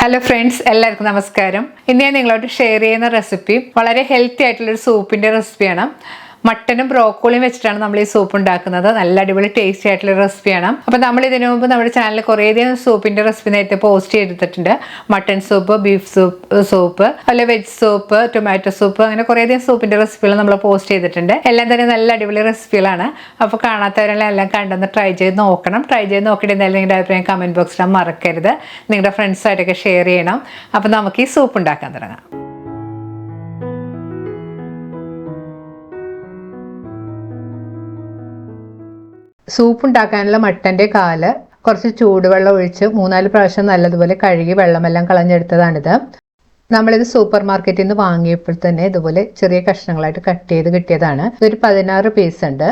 Hello friends എല്ലാവർക്കും നമസ്കാരം. ഇന്ന് ഞാൻ നിങ്ങളോട് ഷെയർ ചെയ്യുന്ന റെസിപ്പി വളരെ ഹെൽത്തി ആയിട്ടുള്ള ഒരു സൂപ്പിന്റെ റെസിപ്പിയാണ് മട്ടനും ബ്രോക്കോളിയും വെച്ചിട്ടാണ് നമ്മൾ ഈ സൂപ്പ് ഉണ്ടാക്കുന്നത്. നല്ല അടിപൊളി ടേസ്റ്റി ആയിട്ടുള്ള റെസിപ്പിയാണ് അപ്പോൾ നമ്മൾ ഇതിനു മുമ്പ് നമ്മുടെ ചാനലിൽ കുറേയധികം സൂപ്പിന്റെ റെസിപ്പി നേരത്തെ പോസ്റ്റ് ചെയ്തിട്ടുണ്ട്. Mutton soup beef soup soup അല്ലെ വെജ് സൂപ്പ് ടൊമാറ്റോ സൂപ്പ് അങ്ങനെ കുറേയധികം സൂപ്പിന്റെ റെസിപ്പികൾ നമ്മൾ പോസ്റ്റ് ചെയ്തിട്ടുണ്ട്. എല്ലാം തന്നെ നല്ല അടിപൊളി റെസിപ്പികളാണ് അപ്പോൾ കാണാത്തവരെല്ലാം എല്ലാം കണ്ടൊന്ന് ട്രൈ ചെയ്ത് നോക്കണം. ട്രൈ ചെയ്ത് നോക്കിയിട്ട് എന്തായാലും നിങ്ങളുടെ അഭിപ്രായം കമന്റ് ബോക്സിൽ മറക്കരുത്. നിങ്ങളുടെ ഫ്രണ്ട്സായിട്ടൊക്കെ ഷെയർ ചെയ്യണം. അപ്പോൾ നമുക്ക് ഈ സൂപ്പ് ഉണ്ടാക്കാൻ തുടങ്ങാം. സൂപ്പ് ഉണ്ടാക്കാനുള്ള മട്ടന്റെ കാൽ കുറച്ച് ചൂടുവെള്ളം ഒഴിച്ച് മൂന്നാൽ പ്രാവശ്യം നല്ലതുപോലെ കഴുകി വെള്ളമെല്ലാം കളഞ്ഞെടുത്തതാണിത്. നമ്മളിത് സൂപ്പർ മാർക്കറ്റിൽ നിന്ന് വാങ്ങിയപ്പോൾ തന്നെ ഇതുപോലെ ചെറിയ കഷ്ണങ്ങളായിട്ട് കട്ട് ചെയ്ത് കിട്ടിയതാണ്. ഇതൊരു പതിനാറ് പീസ് ഉണ്ട്.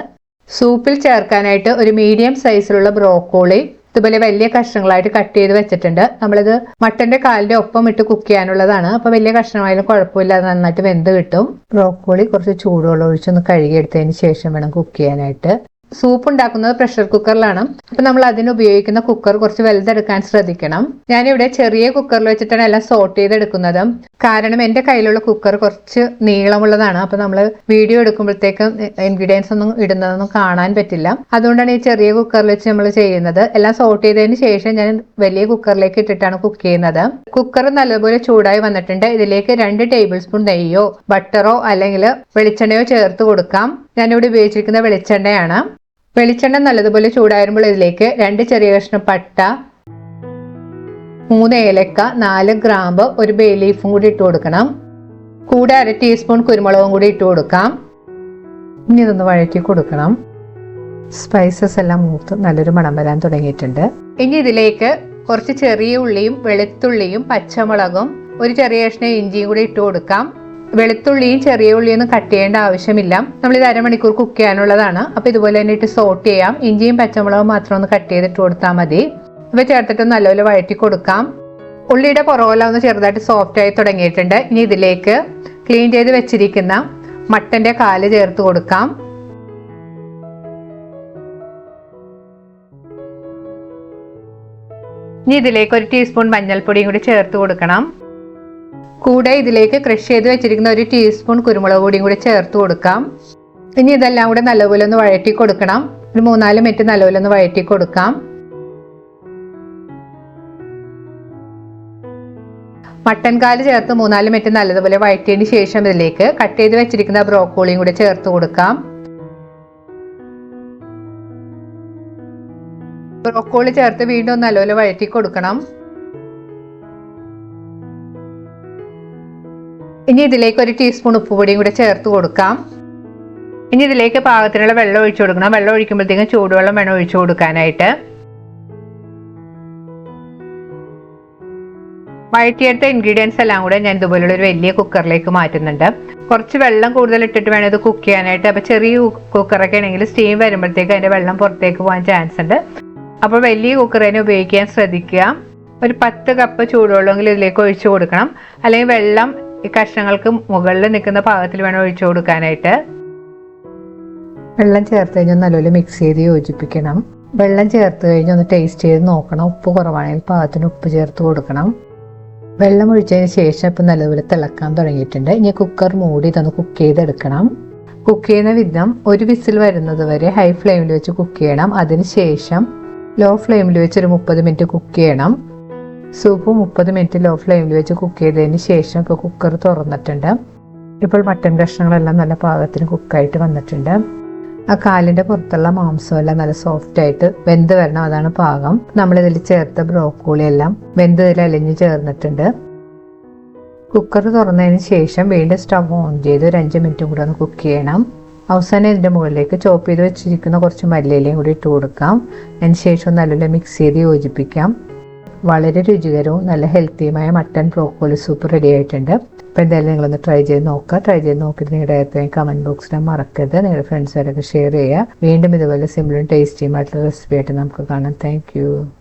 സൂപ്പിൽ ചേർക്കാനായിട്ട് ഒരു മീഡിയം സൈസിലുള്ള ബ്രോക്കോളി ഇതുപോലെ വലിയ കഷ്ണങ്ങളായിട്ട് കട്ട് ചെയ്ത് വെച്ചിട്ടുണ്ട്. നമ്മളിത് മട്ടന്റെ കാലിന്റെ ഒപ്പം ഇട്ട് കുക്ക് ചെയ്യാനുള്ളതാണ്. അപ്പൊ വലിയ കഷ്ണമായാലും കുഴപ്പമില്ല നന്നായിട്ട് വെന്ത് കിട്ടും. ബ്രോക്കോളി കുറച്ച് ചൂടുവെള്ളം ഒഴിച്ചൊന്ന് കഴുകിയെടുത്തതിന് ശേഷം വേണം കുക്ക് ചെയ്യാനായിട്ട്. സൂപ്പ് ഉണ്ടാക്കുന്നത് പ്രഷർ കുക്കറിലാണ് അപ്പൊ നമ്മൾ അതിന് ഉപയോഗിക്കുന്ന കുക്കർ കുറച്ച് വലുതെടുക്കാൻ ശ്രദ്ധിക്കണം. ഞാനിവിടെ ചെറിയ കുക്കറിൽ വെച്ചിട്ടാണ് എല്ലാം സോട്ട് ചെയ്തെടുക്കുന്നത്. കാരണം എന്റെ കയ്യിലുള്ള കുക്കർ കുറച്ച് നീളമുള്ളതാണ്. അപ്പൊ നമ്മൾ വീഡിയോ എടുക്കുമ്പോഴത്തേക്കും ഇൻഗ്രീഡിയൻസ് ഒന്നും ഇടുന്നതൊന്നും കാണാൻ പറ്റില്ല. അതുകൊണ്ടാണ് ഈ ചെറിയ കുക്കറിൽ വെച്ച് നമ്മൾ ചെയ്യുന്നത്. എല്ലാം സോട്ട് ചെയ്തതിന് ശേഷം ഞാൻ വലിയ കുക്കറിലേക്ക് ഇട്ടിട്ടാണ് കുക്ക് ചെയ്യുന്നത്. കുക്കർ നല്ലപോലെ ചൂടായി വന്നിട്ടുണ്ട്. ഇതിലേക്ക് രണ്ട് ടേബിൾ സ്പൂൺ നെയ്യോ ബട്ടറോ അല്ലെങ്കിൽ വെളിച്ചെണ്ണയോ ചേർത്ത് കൊടുക്കാം. ഞാനിവിടെ ഉപയോഗിച്ചിരിക്കുന്ന വെളിച്ചെണ്ണയാണ്. വെളിച്ചെണ്ണ നല്ലതുപോലെ ചൂടായിരുമ്പോൾ ഇതിലേക്ക് രണ്ട് ചെറിയ കഷ്ണം പട്ട മൂന്ന് ഏലക്ക നാല് ഗ്രാമ്പ് ഒരു ബേ ലീഫും കൂടി ഇട്ട് കൊടുക്കണം. കൂടെ അര ടീസ്പൂൺ കുരുമുളകും കൂടി ഇട്ട് കൊടുക്കാം. ഇനി ഇതൊന്ന് വഴറ്റി കൊടുക്കണം. സ്പൈസസ് എല്ലാം മൂത്ത് നല്ലൊരു മണം വരാൻ തുടങ്ങിയിട്ടുണ്ട്. ഇനി ഇതിലേക്ക് കുറച്ച് ചെറിയ ഉള്ളിയും വെളുത്തുള്ളിയും പച്ചമുളകും ഒരു ചെറിയ കഷ്ണം ഇഞ്ചിയും കൂടി ഇട്ട് കൊടുക്കാം. വെളുത്തുള്ളിയും ചെറിയ ഉള്ളിയും ഒന്നും കട്ട് ചെയ്യേണ്ട ആവശ്യമില്ല. നമ്മൾ ഇത് അരമണിക്കൂർ കുക്ക് ചെയ്യാനുള്ളതാണ്. അപ്പോൾ ഇതുപോലെ തന്നെ ഇട്ട് സോട്ട് ചെയ്യാം. ഇഞ്ചിയും പച്ചമുളകും മാത്രം ഒന്ന് കട്ട് ചെയ്തിട്ട് കൊടുത്താൽ മതി. ഇവ ചേർത്തിട്ട് നല്ലപോലെ വഴറ്റി കൊടുക്കാം. ഉള്ളിയുടെ പുറകോല ഒന്ന് ചെറുതായിട്ട് സോഫ്റ്റ് ആയി തുടങ്ങിയിട്ടുണ്ട്. ഇനി ഇതിലേക്ക് ക്ലീൻ ചെയ്ത് വെച്ചിരിക്കുന്ന മട്ടന്റെ കാൽ ചേർത്ത് കൊടുക്കാം. ഇനി ഇതിലേക്ക് ഒരു ടീസ്പൂൺ മഞ്ഞൾപ്പൊടിയും കൂടി ചേർത്ത് കൊടുക്കണം. കൂടെ ഇതിലേക്ക് ക്രഷ് ചെയ്ത് വെച്ചിരിക്കുന്ന ഒരു ടീസ്പൂൺ കുരുമുളക് പൊടിയും കൂടി ചേർത്ത് കൊടുക്കാം. ഇനി ഇതെല്ലാം കൂടെ നല്ലപോലെ ഒന്ന് വഴറ്റി കൊടുക്കണം. ഒരു മൂന്നാൽ മിനിറ്റ് നല്ലപോലെ ഒന്ന് വഴറ്റി കൊടുക്കാം. മട്ടൻ കാൽ ചേർത്ത് മൂന്നാൽ മിനിറ്റ് നല്ലതുപോലെ വഴറ്റിയതിന് ശേഷം ഇതിലേക്ക് കട്ട് ചെയ്ത് വെച്ചിരിക്കുന്ന ബ്രോക്കോളിയും കൂടി ചേർത്ത് കൊടുക്കാം. ബ്രോക്കോളി ചേർത്ത് വീണ്ടും നല്ലപോലെ വഴറ്റി കൊടുക്കണം. ഇനി ഇതിലേക്ക് ഒരു ടീസ്പൂൺ ഉപ്പുപൊടിയും കൂടെ ചേർത്ത് കൊടുക്കാം. ഇനി ഇതിലേക്ക് പാകത്തിനുള്ള വെള്ളം ഒഴിച്ചു കൊടുക്കണം. വെള്ളം ഒഴിക്കുമ്പോഴത്തേക്കും ചൂടുവെള്ളം വേണം ഒഴിച്ചു കൊടുക്കാനായിട്ട്. വഴറ്റിയെടുത്ത ഇൻഗ്രീഡിയൻസ് എല്ലാം കൂടെ ഞാൻ ഇതുപോലുള്ള ഒരു വലിയ കുക്കറിലേക്ക് മാറ്റുന്നുണ്ട്. കുറച്ച് വെള്ളം കൂടുതൽ ഇട്ടിട്ട് വേണം ഇത് കുക്ക് ചെയ്യാനായിട്ട്. അപ്പോൾ ചെറിയ കുക്കറൊക്കെ ആണെങ്കിൽ സ്റ്റീം വരുമ്പോഴത്തേക്ക് അതിന്റെ വെള്ളം പുറത്തേക്ക് പോകാൻ ചാൻസ് ഉണ്ട്. അപ്പോൾ വലിയ കുക്കർ തന്നെ ഉപയോഗിക്കാൻ ശ്രദ്ധിക്കുക. ഒരു പത്ത് കപ്പ് ചൂടുവെള്ളമെങ്കിലും ഇതിലേക്ക് ഒഴിച്ചു കൊടുക്കണം. അല്ലെങ്കിൽ വെള്ളം ഈ കഷ്ണങ്ങൾക്ക് മുകളിൽ നിൽക്കുന്ന പാകത്തിൽ വേണം ഒഴിച്ചു കൊടുക്കാനായിട്ട്. വെള്ളം ചേർത്ത് കഴിഞ്ഞാൽ നല്ലപോലെ മിക്സ് ചെയ്ത് യോജിപ്പിക്കണം. വെള്ളം ചേർത്ത് കഴിഞ്ഞ് ഒന്ന് ടേസ്റ്റ് ചെയ്ത് നോക്കണം. ഉപ്പ് കുറവാണെങ്കിൽ പാകത്തിന് ഉപ്പ് ചേർത്ത് കൊടുക്കണം. വെള്ളം ഒഴിച്ചതിന് ശേഷം ഇപ്പം നല്ലപോലെ തിളക്കാൻ തുടങ്ങിയിട്ടുണ്ട്. ഇനി കുക്കർ മൂടി ഇതൊന്ന് കുക്ക് ചെയ്തെടുക്കണം. കുക്ക് ചെയ്യുന്ന വിധം ഒരു വിസിൽ വരുന്നത് വരെ ഹൈ ഫ്ലെയിമിൽ വെച്ച് കുക്ക് ചെയ്യണം. അതിന് ശേഷം ലോ ഫ്ലെയിമിൽ വെച്ച് ഒരു മുപ്പത് മിനിറ്റ് കുക്ക് ചെയ്യണം. സൂപ്പ് മുപ്പത് മിനിറ്റ് ലോ ഫ്ലെയിമിൽ വെച്ച് കുക്ക് ചെയ്തതിന് ശേഷം ഇപ്പോൾ കുക്കർ തുറന്നിട്ടുണ്ട്. ഇപ്പോൾ മട്ടൻ കഷ്ണങ്ങളെല്ലാം നല്ല പാകത്തിന് കുക്കായിട്ട് വന്നിട്ടുണ്ട്. ആ കാലിന്റെ പുറത്തുള്ള മാംസമെല്ലാം നല്ല സോഫ്റ്റ് ആയിട്ട് വെന്ത് വരണം അതാണ് പാകം. നമ്മളിതിൽ ചേർത്ത ബ്രോക്കോളി എല്ലാം വെന്ത് ഇതിൽ അലിഞ്ഞ് ചേർന്നിട്ടുണ്ട്. കുക്കർ തുറന്നതിന് ശേഷം വീണ്ടും സ്റ്റവ് ഓൺ ചെയ്ത് ഒരു അഞ്ച് മിനിറ്റും കൂടെ ഒന്ന് കുക്ക് ചെയ്യണം. അവസാനം ഇതിന്റെ മുകളിലേക്ക് ചോപ്പ് ചെയ്ത് വെച്ചിരിക്കുന്ന കുറച്ച് മല്ലിയിലയും കൂടി ഇട്ട് കൊടുക്കാം. അതിന് ശേഷം നല്ലപോലെ മിക്സ് ചെയ്ത് യോജിപ്പിക്കാം. വളരെ രുചികരവും നല്ല ഹെൽത്തിയുമായ മട്ടൺ ബ്രോക്കോളി സൂപ്പ് റെഡി ആയിട്ടുണ്ട്. അപ്പോൾ എന്തായാലും നിങ്ങളൊന്ന് ട്രൈ ചെയ്ത് നോക്കുക. ട്രൈ ചെയ്ത് നോക്കിയിട്ട് നിങ്ങളുടെ അഭിപ്രായം കമന്റ് ബോക്സിൽ മറക്കരുത്. നിങ്ങളുടെ ഫ്രണ്ട്സുകാരൊക്കെ ഷെയർ ചെയ്യുക. വീണ്ടും ഇതുപോലെ സിമ്പിളും ടേസ്റ്റിയുമായിട്ടുള്ള റെസിപ്പി ആയിട്ട് നമുക്ക് കാണാം. താങ്ക്